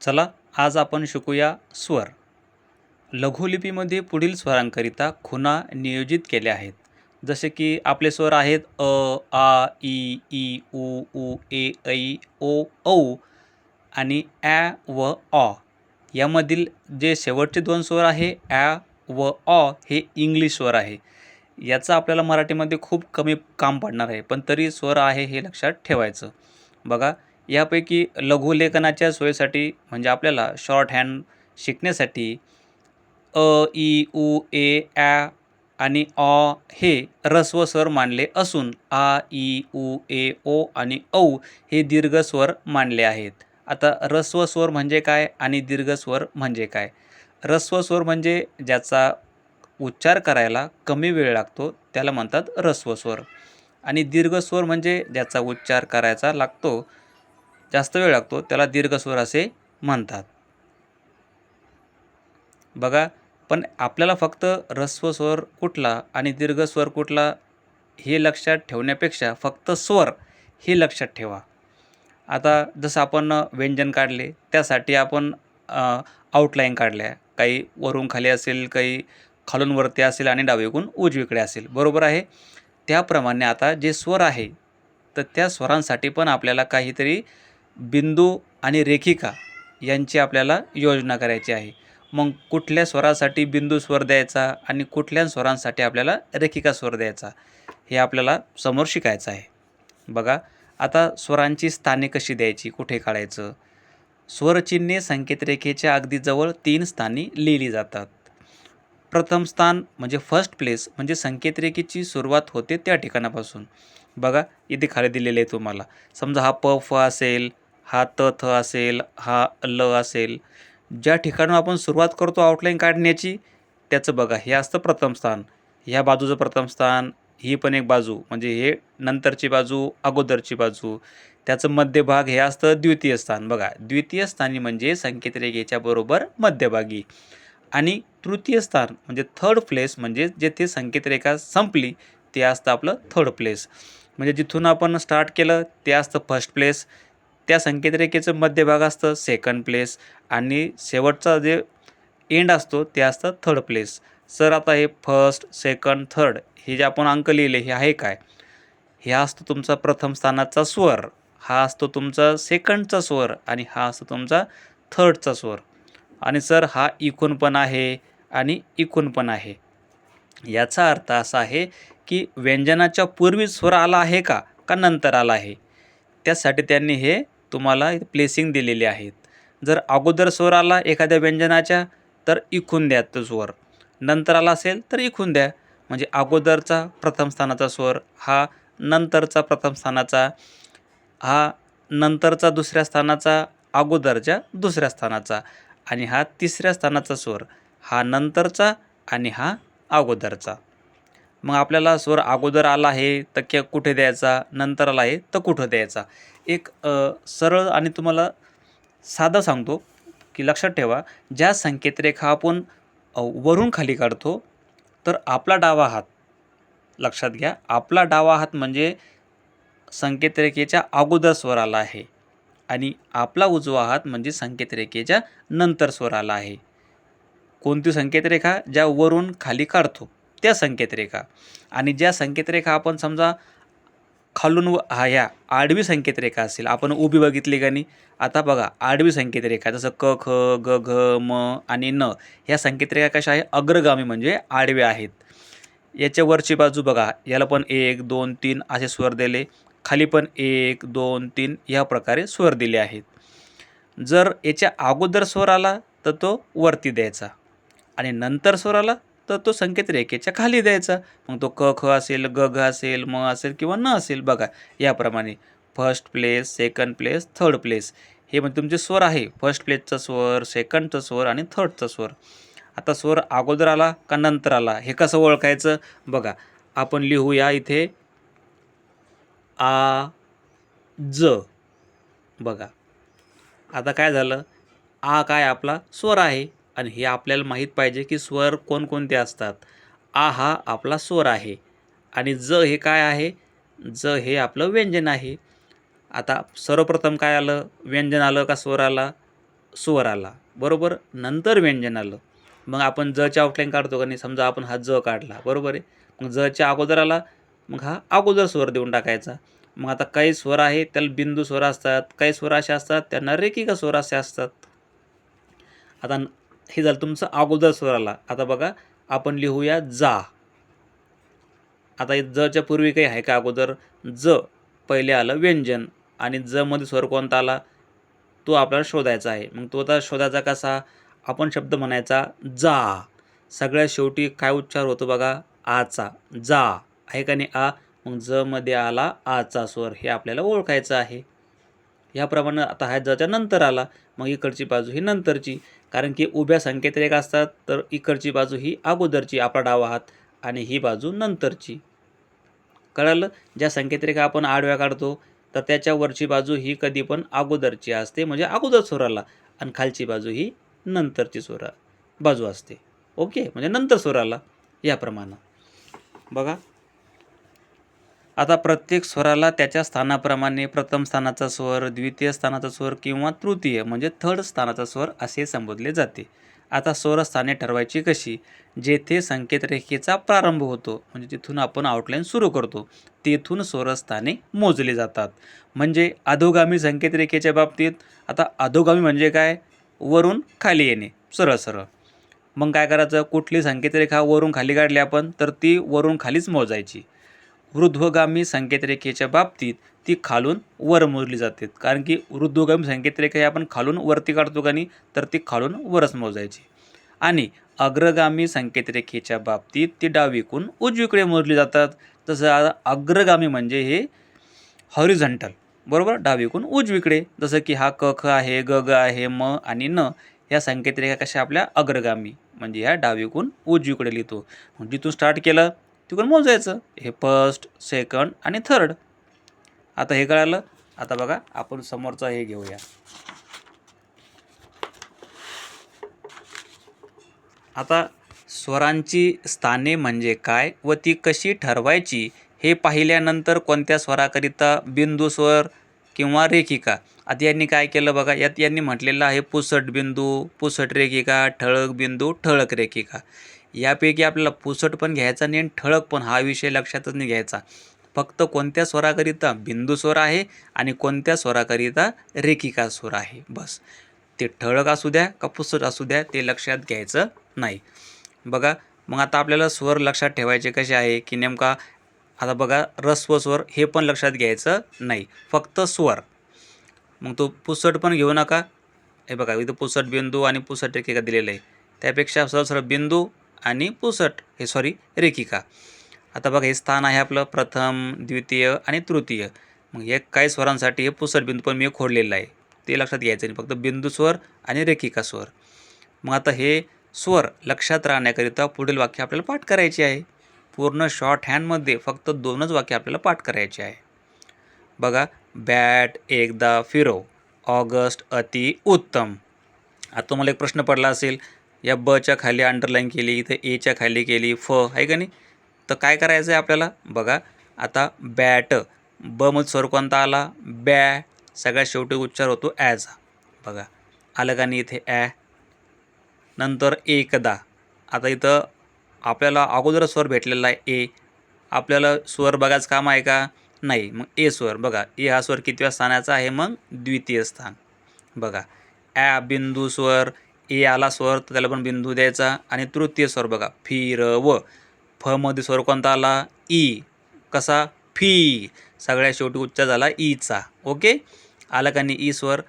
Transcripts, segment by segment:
चला आज आपण शिकूया स्वर. लघुलिपीमध्ये पुढील स्वरांकरिता खुणा नियोजित केल्या आहेत. जसे की आपले स्वर आहेत अ आ ई ई उ ऊ ए ऐ ओ औ आणि ॲ व ऑ यामधील जे शेवटचे दोन स्वर आहे ॲ व ऑ हे इंग्लिश स्वर आहे. याचं आपल्याला मराठीमध्ये खूप कमी काम पडणार आहे पण तरी स्वर आहे हे लक्षात ठेवायचं. बघा यापैकी लघुलेखनाच्या सोयीसाठी म्हणजे आपल्याला शॉर्ट हँड शिकण्यासाठी अ ई उ ए ॲ आणि ऑ हे ऱ्हस्व स्वर मानले असून आ ई उ ए ओ आणि औ हे दीर्घ स्वर मानले आहेत. आता ऱ्हस्व स्वर म्हणजे काय आणि दीर्घ स्वर म्हणजे काय? ऱ्हस्व स्वर म्हणजे ज्याचा उच्चार करायला कमी वेळ लागतो त्याला म्हणतात ऱ्हस्व स्वर. आणि दीर्घ स्वर म्हणजे ज्याचा उच्चार करायचा लागतो जास्त वेळ लागतो त्याला दीर्घ स्वर असे म्हणतात. बघा पण आपल्याला फक्त ऱ्हस्व स्वर कुठला आणि दीर्घ स्वर कुठला हे लक्षात ठेवण्यापेक्षा फक्त स्वर हे लक्षात ठेवा. आता जसं आपण व्यंजन काढले त्यासाठी आपण आउटलाईन काढल्या. काही वरून खाली असेल काही खालून वरती असेल आणि डावीकडून उजवीकडे असेल. बरोबर आहे? त्याप्रमाणे आता जे स्वर आहे तर त्या स्वरांसाठी पण आपल्याला काहीतरी बिंदू आणि रेखिका यांची आपल्याला योजना करायची आहे. मग कुठल्या स्वरासाठी बिंदू स्वर द्यायचा आणि कुठल्या स्वरांसाठी आपल्याला रेखिका स्वर द्यायचा हे आपल्याला समोर शिकायचं आहे. बघा आता स्वरांची स्थाने कशी द्यायची कुठे काढायचं? स्वरचिन्हे संकेतरेखेच्या अगदी जवळ तीन स्थानी लिहिली जातात. प्रथम स्थान म्हणजे फर्स्ट प्लेस म्हणजे संकेतरेखेची सुरुवात होते त्या ठिकाणापासून. बघा इथे खाली दिलेले आहे तुम्हाला. समजा हा प फ असेल हा त थ असेल हा ल असेल. ज्या ठिकाणून आपण सुरुवात करतो आउटलाईन काढण्याची त्याचं बघा हे असतं प्रथम स्थान. ह्या बाजूचं प्रथम स्थान ही पण एक बाजू. म्हणजे हे नंतरची बाजू अगोदरची बाजू. त्याचं मध्यभाग हे असतं द्वितीय स्थान. बघा द्वितीय स्थानी म्हणजे संकेतरेखेच्या बरोबर मध्यभागी. आणि तृतीय स्थान म्हणजे थर्ड प्लेस म्हणजे जेथे संकेतरेखा संपली ते असतं आपलं थर्ड प्लेस म्हणजे जिथून आपण स्टार्ट केलं ते असतं फर्स्ट प्लेस त्या संकेतरेखेचं मध्यभाग असतं सेकंड प्लेस आणि शेवटचा जे एंड असतो ते असतं थर्ड प्लेस सर आता हे फर्स्ट सेकंड थर्ड हे जे आपण अंक लिहिले हे आहे काय? हे असतो तुमचा प्रथम स्थानाचा स्वर हा असतो तुमचा सेकंडचा स्वर आणि हा असतो तुमचा थर्डचा स्वर. आणि सर हा इकून पण आहे आणि इकून पण आहे. याचा अर्थ असा आहे की व्यंजनाच्या पूर्वी स्वर आला आहे का? का नंतर आला आहे? त्यासाठी त्यांनी हे तुम्हाला प्लेसिंग दिलेले आहेत. जर अगोदर स्वर आला एखाद्या व्यंजनाच्या तर इकून द्या तो स्वर. नंतर आला असेल तर इखून द्या. म्हणजे अगोदरचा प्रथम स्थानाचा स्वर हा नंतरचा प्रथम स्थानाचा हा नंतरचा दुसऱ्या स्थानाचा अगोदरच्या दुसऱ्या स्थानाचा आणि हा तिसऱ्या स्थानाचा स्वर. हा नंतरचा आणि हा अगोदरचा. मग आपल्याला स्वर अगोदर आला आहे तर के कुठे द्यायचा नंतर आला आहे तर कुठं द्यायचा? एक सरळ आणि तुम्हाला साधं सांगतो की लक्षात ठेवा ज्या संकेतरेखा आपण वरून खाली काढतो तर आपला डावा हात लक्षात घ्या आपला डावा हात म्हणजे संकेतरेखेच्या अगोदर स्वर आला आहे आणि आपला उजवा हात म्हणजे संकेतरेखेच्या नंतर स्वर आला आहे. कोणती संकेतरेखा? ज्या वरून खाली काढतो. त्या संकेतरेखा. आणि ज्या संकेतरेखा आपण समजा खालून व हा ह्या आडवी संकेतरेखा असेल आपण उभी बघितली का नाही? आता बघा आडवी संकेतरेखा जसं क ख ग घ म आणि न ह्या संकेतरेखा कशा आहे? अग्रगामी म्हणजे आडव्या आहेत. याच्या वरची बाजू बघा याला पण एक दोन तीन असे स्वर दिले. खाली पण एक दोन तीन ह्या प्रकारे स्वर दिले आहेत. जर याच्या अगोदर स्वर आला तर तो वरती द्यायचा. आणि नंतर स्वर आला तर तो संकेत रेखेच्या खाली द्यायचा. मग तो क ख असेल ग घ असेल म असेल किंवा न असेल बघा याप्रमाणे. First place second place third place हे म्हणजे तुमचे स्वर आहे. फर्स्ट प्लेसचा स्वर सेकंडचा स्वर आणि थर्डचा स्वर. आता स्वर अगोदर आला का नंतर आला? हे कसं ओळखायचं? बघा आपण लिहूया इथे आ ज. बघा. आता काय झालं? आ काय आपला स्वर आहे? आणि हे आपल्याला माहीत पाहिजे की स्वर कोणकोणते असतात. आ हा आपला स्वर आहे. आणि ज हे काय आहे? ज हे आपलं व्यंजन आहे. आता सर्वप्रथम काय आलं? व्यंजन आलं का स्वर आला? स्वर आला. बरोबर? नंतर व्यंजन आलं. मग आपण जच्या आउटलाईन काढतो का नाही? समजा आपण हा ज काढला. बरोबर आहे? मग जच्या अगोदर आला. मग हा अगोदर स्वर देऊन टाकायचा. मग आता काही स्वर आहे त्याला बिंदू स्वर असतात. काही स्वर असे असतात त्यांना रेखिका स्वर असे असतात. आता न- हे झालं तुमचं अगोदर स्वर आला. आता बघा आपण लिहूया जा. आता हे जच्या पूर्वी काही आहे का अगोदर? ज पहिले आलं व्यंजन आणि ज मध्ये स्वर कोणता आला? तो आपल्याला शोधायचा आहे. मग तो आता शोधायचा कसा? आपण शब्द म्हणायचा जा. सगळ्यात शेवटी काय उच्चार होतो बघा? आचा जा. आहे का नाही आ? मग जमध्ये आला आचा स्वर. हे आपल्याला ओळखायचं आहे. ह्याप्रमाणे आता हा जच्या नंतर आला. मग इकडची बाजू ही नंतरची. कारण की उभ्या संकेतरेखा असतात तर इकडची बाजू ही अगोदरची आपला डावा हात आणि ही बाजू नंतरची. कळालं? ज्या संकेतरेखा आपण आडव्या काढतो तर त्याच्या वरची बाजू ही कधी पण अगोदरची असते म्हणजे अगोदर स्वराला आणि खालची बाजू ही नंतरची स्वरा बाजू असते. ओके? म्हणजे नंतर स्वराला याप्रमाणे बघा. आता प्रत्येक स्वराला त्याच्या स्थानाप्रमाणे प्रथम स्थानाचा स्वर द्वितीय स्थानाचा स्वर किंवा तृतीय म्हणजे थर्ड स्थानाचा स्वर असे संबोधले जाते. आता स्वरस्थाने ठरवायची कशी? जेथे संकेतरेखेचा प्रारंभ होतो म्हणजे तिथून आपण आउटलाईन सुरू करतो तेथून स्वरस्थाने मोजली जातात. म्हणजे अधोगामी संकेतरेखेच्या बाबतीत आता अधोगामी म्हणजे काय? वरून खाली येणे सरळ सरळ. मग काय करायचं? कुठली संकेतरेखा वरून खाली काढली आपण? तर ती वरून खालीच मोजायची. ऊर्ध्वगामी संकेतरेखेच्या बाबतीत ती खालून वर मोजली जाते. कारण की ऊर्ध्वगामी संकेतरेखा ही आपण खालून वरती काढतो का नाही तर ती खालून वरच मोजायची. आणि अग्रगामी संकेतरेखेच्या बाबतीत ती डावीकून उजवीकडे मोजली जातात. तसं अग्रगामी म्हणजे हे हॉरिझंटल बरोबर? डावीकून उजवीकडे. जसं की हा क ख आहे ग ग आहे म आणि न या संकेतरेखा कशा आपल्या अग्रगामी म्हणजे ह्या डावीकून उजवीकडे लिहितो. जिथून स्टार्ट केलं तिकडून मोजायचं हे फर्स्ट सेकंड आणि थर्ड आता हे कळालं? आता बघा आपण समोरचा हे घेऊया. आता स्वरांची स्थाने म्हणजे काय व ती कशी ठरवायची हे पाहिल्यानंतर कोणत्या स्वराकरिता बिंदू स्वर किंवा रेखिका? आता यांनी काय केलं बघा यात यांनी म्हटलेलं आहे पुसट बिंदू पुसट रेखिका ठळक बिंदू ठळक रेखिका. यापैकी आपल्याला पुसट पण घ्यायचा नाही आणि ठळक पण हा विषय लक्षातच नाही घ्यायचा. फक्त कोणत्या स्वराकरिता बिंदू स्वर आहे आणि कोणत्या स्वराकरिता रेखिका स्वर आहे? बस. ते ठळक असू द्या का पुसट असू द्या ते लक्षात घ्यायचं नाही. बघा मग आता आपल्याला स्वर लक्षात ठेवायचे कसे आहे की नेमका आता बघा रस्व स्वर हे पण लक्षात घ्यायचं नाही. फक्त स्वर. मग तो पुसट पण घेऊ नका. हे बघा इथं पुसट बिंदू आणि पुसट रेखिका दिलेलं आहे. त्यापेक्षा सरळ सरळ बिंदू आणि पुसट हे सॉरी रेखिका. आता बघा हे स्थान आहे आपलं प्रथम द्वितीय आणि तृतीय. मग हे काही स्वरांसाठी हे पुसट बिंदू पण मी खोडलेलं आहे. ते लक्षात घ्यायचं नाही फक्त बिंदू स्वर आणि रेखिका स्वर. मग आता हे स्वर लक्षात राहण्याकरिता पुढील वाक्य आपल्याला पाठ करायचे आहे. पूर्ण शॉर्ट हँडमध्ये फक्त दोनच वाक्य आपल्याला पाठ करायचे आहे. बघा बॅट एकदा फिरो ऑगस्ट अति उत्तम. आता तुम्हाला एक प्रश्न पडला असेल या बच्या खाली अंडरलाईन केली इथे एच्या खाली केली फ आहे का नाही? तर काय करायचं आहे आपल्याला? बघा आता बॅट ब मध्ये स्वर कोणता आला? बॅ. सगळ्यात शेवटी उच्चार होतो ॲचा बघा आलं का नाही इथे ॲ नंतर एकदा. आता इथं आपल्याला अगोदर स्वर भेटलेला आहे ए आपल्याला स्वर बघायचं काम आहे का? नाही. मग ए स्वर. बघा ए हा स्वर कितव्या स्थानाचा आहे? मग द्वितीय स्थान. बघा ॲ बिंदू स्वर ए आला स्वर तर त्याला पण बिंदू द्यायचा. आणि तृतीय स्वर बघा फिर व. फ मध्ये स्वर कोणता आला? ई. कसा? फी. सगळ्या शेवटी उच्चार झाला ईचा. ओके? आला का नाही ई स्वर?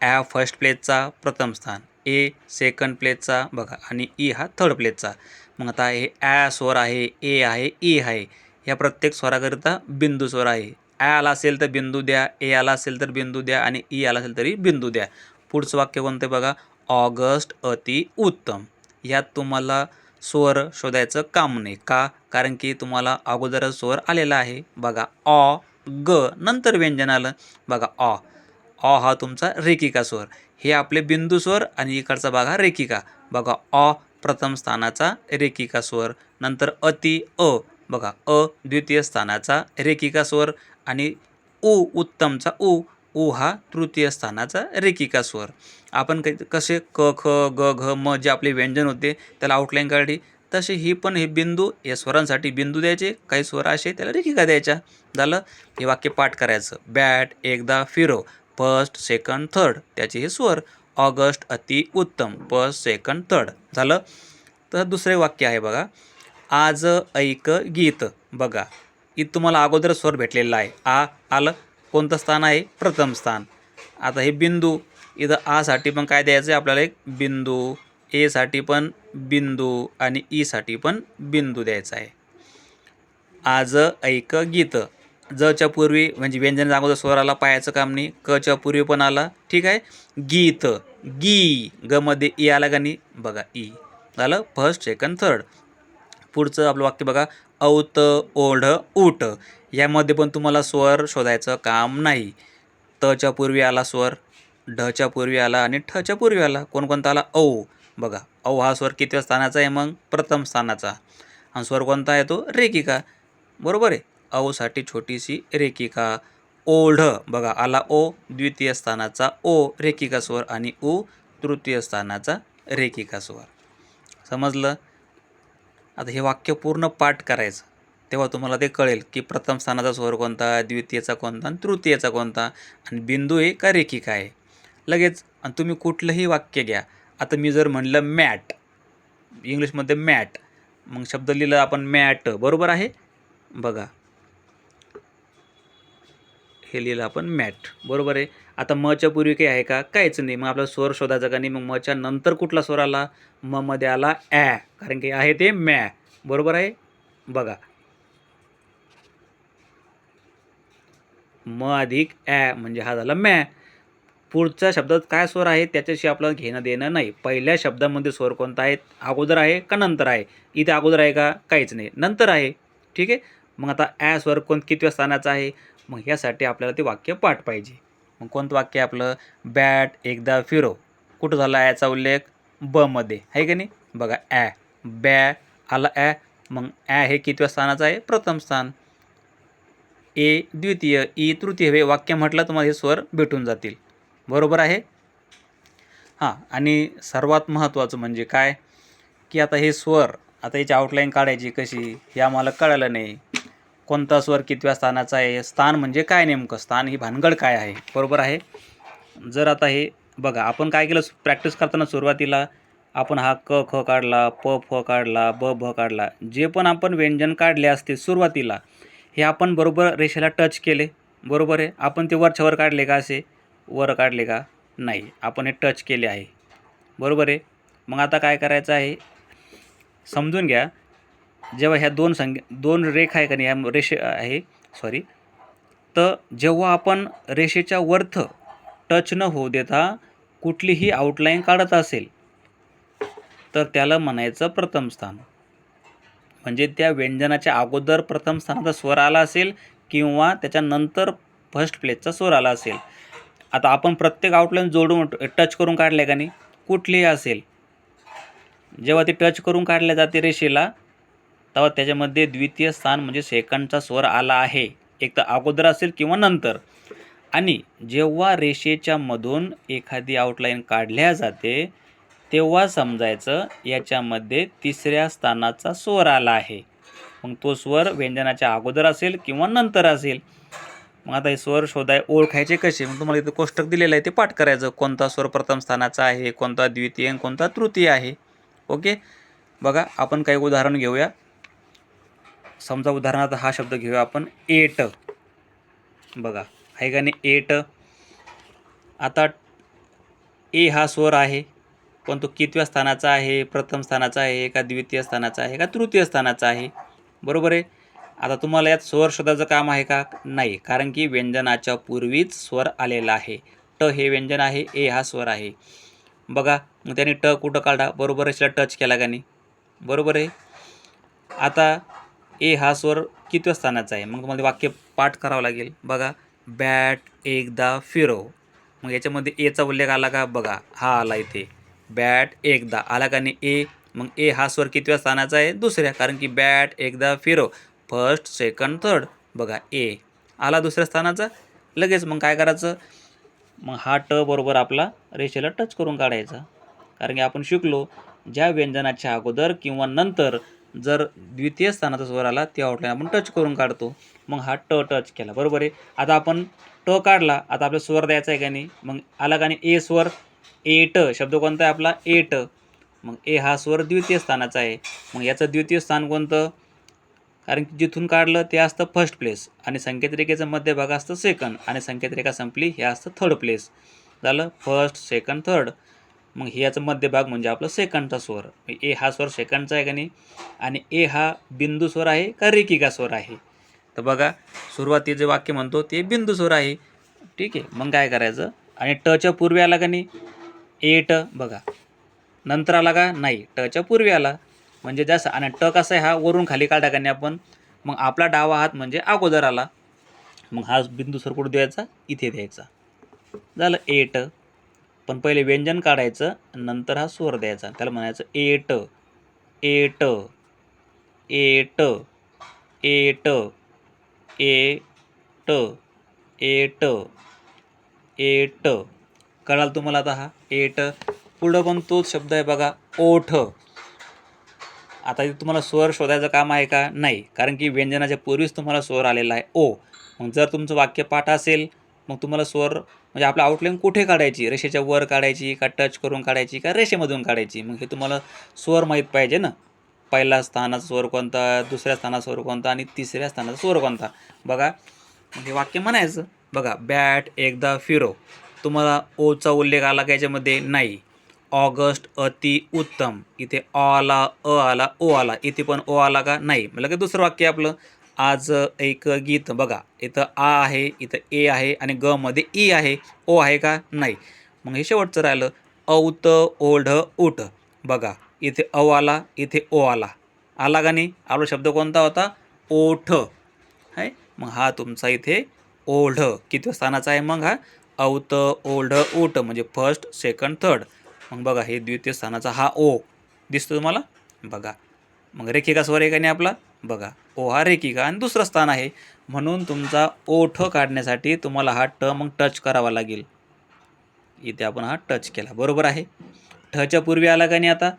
ॲ फर्स्ट प्लेसचा प्रथम स्थान. ए सेकंड प्लेसचा बघा. आणि ई हा थर्ड प्लेसचा मग आता हे ॲ स्वर आहे ए आहे ई आहे. या प्रत्येक स्वराकरिता बिंदू स्वर आहे. ॲ आला असेल तर बिंदू द्या ए आला असेल तर बिंदू द्या आणि ई आला असेल तरी बिंदू द्या. पुढचं वाक्य कोणतं आहे बघा? ऑगस्ट अति उत्तम. यात तुम्हाला स्वर शोधायचं काम नाही. का? कारण की तुम्हाला अगोदरच स्वर आलेला आहे. बघा ऑ ग नंतर व्यंजन आलं. बघा ऑ ऑ हा तुमचा रेखिका स्वर. हे आपले बिंदू स्वर आणि इकडचा बघा रेखिका. बघा ऑ प्रथम स्थानाचा रेखिका स्वर. नंतर अति अ. बघा अ द्वितीय स्थानाचा रेखिका स्वर. आणि उ उत्तमचा उ. ओ हा तृतीय स्थानाचा रेखिका स्वर. आपण काही कसे क ख ग घ म जे आपले व्यंजन होते त्याला आउटलाईन काढली तसे ही पण हे बिंदू या स्वरांसाठी बिंदू द्यायचे काही स्वर असे त्याला रेखिका द्यायच्या. झालं? हे वाक्य पाठ करायचं. बॅट एकदा फिरो फर्स्ट सेकंड थर्ड त्याचे हे स्वर. ऑगस्ट अति उत्तम फर्स्ट सेकंड थर्ड. झालं? तर दुसरे वाक्य आहे बघा. आज ऐक गीत. बघा इथं तुम्हाला अगोदर स्वर भेटलेला आहे. आ आलं कोणतं स्थान आहे? प्रथम स्थान. आता हे बिंदू इथं आसाठी पण काय द्यायचं आहे आपल्याला एक? बिंदू. एसाठी पण बिंदू आणि ईसाठी पण बिंदू द्यायचा आहे. आज ऐक गीत जच्या पूर्वी म्हणजे व्यंजन अगोदर स्वराला पायाचं काम नाही. कच्या पूर्वी पण आला. ठीक आहे? गीत गी. ग मध्ये ई आला का नाही? बघा ई. झालं फर्स्ट सेकंड थर्ड पुढचं आपलं वाक्य बघा. औत ओढ उट यामध्ये पण तुम्हाला स्वर शोधायचं काम नाही. तच्या पूर्वी आला स्वर ढच्या पूर्वी आला आणि ठच्या पूर्वी आला. कोणकोणता आला? औ. बघा औ हा स्वर कितव्या स्थानाचा आहे मग? प्रथम स्थानाचा. आणि स्वर कोणता आहे तो? रेखिका. बरोबर आहे? औसाठी छोटीशी रेखिका. ओढ. बघा आला ओ द्वितीय स्थानाचा ओ रेखिका स्वर आणि उ तृतीय स्थानाचा रेखिका स्वर. समजलं? आता हे वाक्य पूर्ण पाठ करायचं. तेव्हा तुम्हाला ते कळेल की प्रथम स्थानाचा स्वर कोणता द्वितीयचा कोणता आणि तृतीयचा कोणता आणि बिंदू आहे का रेखिका आहे? लगेच आणि तुम्ही कुठलंही वाक्य घ्या. आता मी जर म्हणलं मॅट इंग्लिशमध्ये मॅट मग शब्द लिहिलं आपण मॅट बरोबर आहे? बघा. हे लिहिलं आपण मॅट बरोबर आहे? आता मच्या पूर्वी काही आहे का? काहीच नाही. मग आपला स्वर शोधायचा का नाही? मग मच्या नंतर कुठला स्वर आला? म मध्ये आला ॲ कारण की आहे ते मॅ बरोबर आहे? बघा. म अधिक ॲ म्हणजे हा झाला मॅ पुढच्या शब्दात काय स्वर आहे त्याच्याशी आपल्याला घेणं देणं नाही. पहिल्या शब्दामध्ये स्वर कोणता आहे? अगोदर आहे का नंतर आहे? इथे अगोदर आहे का? काहीच नाही. नंतर आहे. ठीक आहे? मग आता ॲ स्वर कोण कितव्या स्थानाचा आहे? मग यासाठी आपल्याला ते वाक्य पाठ पाहिजे. मग कोणतं वाक्य आपलं? बॅट एकदा फिरो. कुठं झाला ॲचा उल्लेख? बमध्ये आहे का नाही? बघा ॲ बॅ आला ॲ मग ॲ हे कितव्या स्थानाचं आहे? प्रथम स्थान. ए द्वितीय ई तृतीय हे वाक्य म्हटलं तुम्हाला हे स्वर भेटून जातील. बरोबर आहे? हां आणि सर्वात महत्त्वाचं म्हणजे काय? की आता हे स्वर आता याची आउटलाईन काढायची कशी हे आम्हाला कळालं नाही. कोणता स्वर कितव्या स्थानाचा आहे? स्थान म्हणजे काय नेमकं? स्थान ही भानगड काय आहे? बरोबर आहे? जर आता हे बघा आपण काय केलं? प्रॅक्टिस करताना सुरुवातीला आपण हा क ख काढला प फ काढला ब भ काढला. जे पण आपण व्यंजन काढले असते सुरुवातीला हे आपण बरोबर रेषेला टच केले. बरोबर आहे? आपण ते वरच्यावर काढले का असे? वर काढले का? नाही. आपण हे टच केले आहे. बरोबर आहे? मग आता काय करायचं आहे? समजून घ्या. जेव्हा ह्या दोन संख्या दोन रेखा आहे का नाही? ह्या रेषे आहे सॉरी तर जेव्हा आपण रेषेच्या वर्थ टच न होऊ देता कुठलीही आउटलाईन काढत असेल तर त्याला म्हणायचं प्रथम स्थान. म्हणजे त्या व्यंजनाच्या अगोदर प्रथम स्थानाचा स्वर आला असेल किंवा त्याच्यानंतर फर्स्ट प्लेसचा स्वर आला असेल. आता आपण प्रत्येक आउटलाईन जोडून टच करून काढले का नाही? कुठलीही असेल. जेव्हा ते टच करून काढले जाते रेषेला तेव्हा त्याच्यामध्ये द्वितीय स्थान म्हणजे सेकंडचा स्वर आला आहे. एक तर अगोदर असेल किंवा नंतर. आणि जेव्हा रेषेच्या मधून एखादी आउटलाईन काढल्या जाते तेव्हा समजायचं याच्यामध्ये तिसऱ्या स्थानाचा स्वर आला आहे. मग तो स्वर व्यंजनाच्या अगोदर असेल किंवा नंतर असेल. मग आता हे स्वर शोधाय ओळखायचे कसे? मग तुम्हाला इथं कोष्टक दिलेलं आहे ते पाठ करायचं. कोणता स्वर प्रथम स्थानाचा आहे कोणता द्वितीय आणि कोणता तृतीय आहे. ओके? बघा आपण काही उदाहरण घेऊया. समजा उदाहरणार्थ हा शब्द घेऊया आपण एट. बघा आहे का नाही? एट. आता ए हा स्वर आहे. पण तो कितव्या स्थानाचा आहे प्रथम स्थानाचा आहे का द्वितीय स्थानाचा आहे का तृतीय स्थानाचा आहे? बरोबर आहे? आता तुम्हाला यात स्वर शोधाचं काम आहे का? नाही. कारण की व्यंजनाच्या पूर्वीच स्वर आलेला आहे. ट हे व्यंजन आहे ए हा स्वर आहे. बघा मग त्याने ट कुठं काढा? बरोबर रेषेला टच केला का नाही? बरोबर आहे? आता ए हा स्वर कितव्या स्थानाचा आहे? मग तुम्हाला वाक्य पाठ करावं लागेल. बघा बॅट एकदा फिरो. मग याच्यामध्ये एचा उल्लेख आला का? बघा हा आला इथे. बॅट एकदा. आला का नाही ए? मग ए हा स्वर कितव्या स्थानाचा आहे? दुसऱ्या. कारण की बॅट एकदा फिरो. First second third. बघा ए. आला दुसऱ्या स्थानाचा? लगेच मग काय करायचं? मग हा ट बरोबर आपला रेषेला टच करून काढायचा. कारण की आपण शिकलो ज्या व्यंजनाच्या अगोदर किंवा नंतर जर द्वितीय स्थानाचा स्वर आला त्या आउटलाईन आपण टच करून काढतो. मग हा ट टच केला. बरोबर आहे? आता आपण ट काढला. आता आपला स्वर द्यायचा आहे का नाही? मग आला का नाही? ए स्वर. एट शब्द कोणता आहे आपला? ए ट मग ए हा स्वर द्वितीय स्थानाचा आहे. मग याचं द्वितीय स्थान कोणतं? कारण की जिथून काढलं ते असतं फर्स्ट प्लेस आणि संकेत रेखेचं मध्यभाग असतं सेकंड आणि संकेत रेखा संपली हे असतं थर्ड प्लेस झालं? फर्स्ट सेकंड थर्ड मग हे याचं मध्यभाग म्हणजे आपलं सेकंडचा स्वर. ए हा स्वर सेकंडचा आहे का नाही? आणि ए हा बिंदू स्वर आहे का रेखिका स्वर आहे? तर बघा सुरुवातीचे वाक्य म्हणतो ते बिंदू स्वर आहे. ठीक आहे? मग काय करायचं? आणि टच्या पूर्वी आला का नाही? ए ट बघा. नंतर आला का? नाही. टच्या पूर्वी आला. म्हणजे जसं आणि ट कसा आहे? हा वरून खाली काढा का नाही आपण? मग आपला डावा हात म्हणजे अगोदर आला. मग हा बिंदू सरकूट द्यायचा? इथे द्यायचा. झालं ए ट. पण पहिले व्यंजन काढायचं. नंतर हा स्वर द्यायचा. त्याला म्हणायचं ए ट. ए ट. ए ट. ए ट. ए ट. ए ट. ए ट. कळाल तुम्हाला आता हा? एट. पुढं पण तोच शब्द आहे बघा ओठ. आता इथे तुम्हाला स्वर शोधायचं काम आहे का? नाही. कारण की व्यंजनाच्या पूर्वीच तुम्हाला स्वर आलेला आहे. ओ. मग जर तुमचं वाक्य पाठ असेल मग तुम्हाला स्वर म्हणजे आपलं आउटलाईन कुठे काढायची? रेषेच्या वर काढायची का टच करून काढायची का रेषेमधून काढायची? मग हे तुम्हाला स्वर माहीत पाहिजे ना? पहिल्या स्थानाचा स्वर कोणता दुसऱ्या स्थानाचा स्वर कोणता आणि तिसऱ्या स्थानाचा स्वर कोणता? बघा मग हे वाक्य म्हणायचं. बघा बॅट एकदा फिरो. तुम्हाला ओचा उल्लेख आला का याच्यामध्ये? नाही. ऑगस्ट अति उत्तम. इथे अ आला अ आला ओ आला. इथे पण ओ आला का? नाही. म्हणजे दुसरं वाक्य आपलं. आज एक गीत बघा. इथं आ आहे इथं ए आहे आणि ग मध्ये ई आहे. ओ आहे का? नाही. मग हे शेवटचं राहिलं. औत ओढ उठ. बघा. इथे अ आला इथे ओ आला. आला का नाही? आपला शब्द कोणता होता? ओठ. आहे मग हा तुमचा इथे ओढ. किती स्थानाचा आहे मग हा? औत ओढ ओट म्हणजे फर्स्ट सेकंड थर्ड मग बघा हे द्वितीय स्थानाचा हा ओ. दिसतो तुम्हाला? बघा. मग रेखिका स्वर आहे का नाही आपला बघा. ओ हा रेखिका आणि दुसरं स्थान आहे. म्हणून तुमचा ओठ काढण्यासाठी तुम्हाला हा ट मग टच करावा लागेल. इथे आपण हा टच केला. बरोबर आहे? ठच्या पूर्वी आला का नाही आता?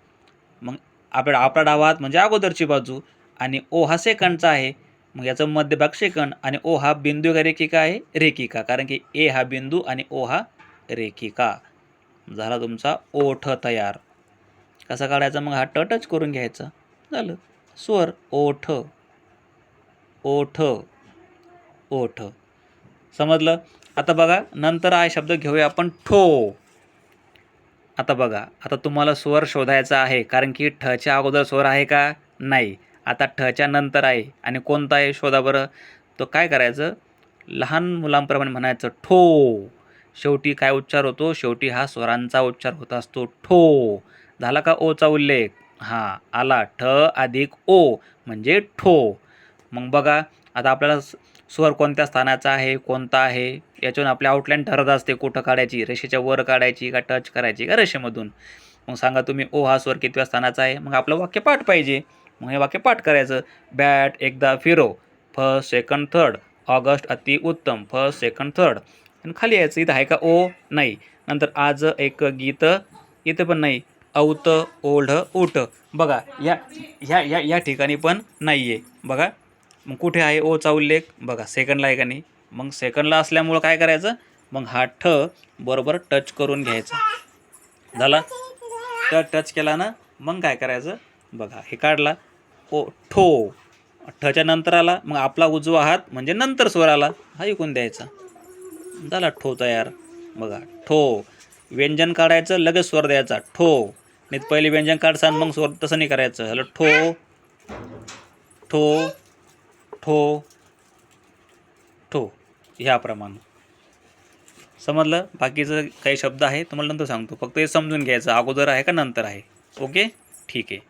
मग आपला आपला डावा म्हणजे अगोदरची बाजू आणि ओ हा सेकंडचा आहे. मग याचा मध्यभाग सेकंड आणि ओ हा बिंदू का रेखिका आहे? रेखिका. कारण की ए हा बिंदू आणि ओ हा रेखिका. झाला तुमचा ओठ तयार. कसा काढायचा? मग हा टटच टच करून घ्यायचा. झालं. स्वर ओठ. ओठ. ओठ. समजलं? आता बघा नंतर हा शब्द घेऊया आपण ठो. आता बघा आता तुम्हाला स्वर शोधायचा आहे. कारण की ठच्या अगोदर स्वर आहे का? नाही. आता ठच्या नंतर आहे आणि कोणता आहे शोधा बरं? तो काय करायचं? लहान मुलांप्रमाणे म्हणायचं ठो. शेवटी काय उच्चार होतो? शेवटी हा स्वरांचा उच्चार होत असतो ठो. झाला का ओचा उल्लेख? हां आला. ठ अधिक ओ म्हणजे ठो. मग बघा आता आपल्याला स्वर कोणत्या स्थानाचा आहे कोणता आहे? याच्यावरून आपली आउटलाईन ठरत असते कुठं काढायची? रेषेच्या वर काढायची का टच करायची? का रेषेमधून? मग सांगा तुम्ही ओ हा स्वर कितव्या स्थानाचा आहे? मग आपलं वाक्य पाठ पाहिजे. मग हे वाक्य पाठ करायचं. बॅट एकदा फिरो. First second third. ऑगस्ट अति उत्तम. First second third. आणि खाली यायचं इथं आहे का? ओ नाही. नंतर आज एक गीत इथं पण नाही. औत ओढ उठ. बघा या ह्या या या ठिकाणी पण नाही आहे बघा. मग कुठे आहे ओचा उल्लेख? बघा सेकंडला आहे का नाही? मग सेकंडला असल्यामुळं काय करायचं? मग हा ठ बरोबर टच करून घ्यायचा. झाला? तर टच केला ना मग काय करायचं? बघा हे काढला. ओ ठो. ठच्या नंतर आला मग आपला उजवा हात म्हणजे नंतर स्वर आला हा ऐकून द्यायचा. झाला ठो तयार. बघा ठो. व्यंजन काढायचं लगेच स्वर द्यायचा ठो. नाही तर पहिले व्यंजन काढसान मग स्वर तसं नाही करायचं. हॅलो ठो. ठो. ठो. ठो. ह्याप्रमाणे समजलं? बाकीचं काही शब्द आहे तुम्हाला नंतर सांगतो. फक्त हे समजून घ्यायचं. अगोदर आहे का नंतर आहे? ओके? ठीक आहे.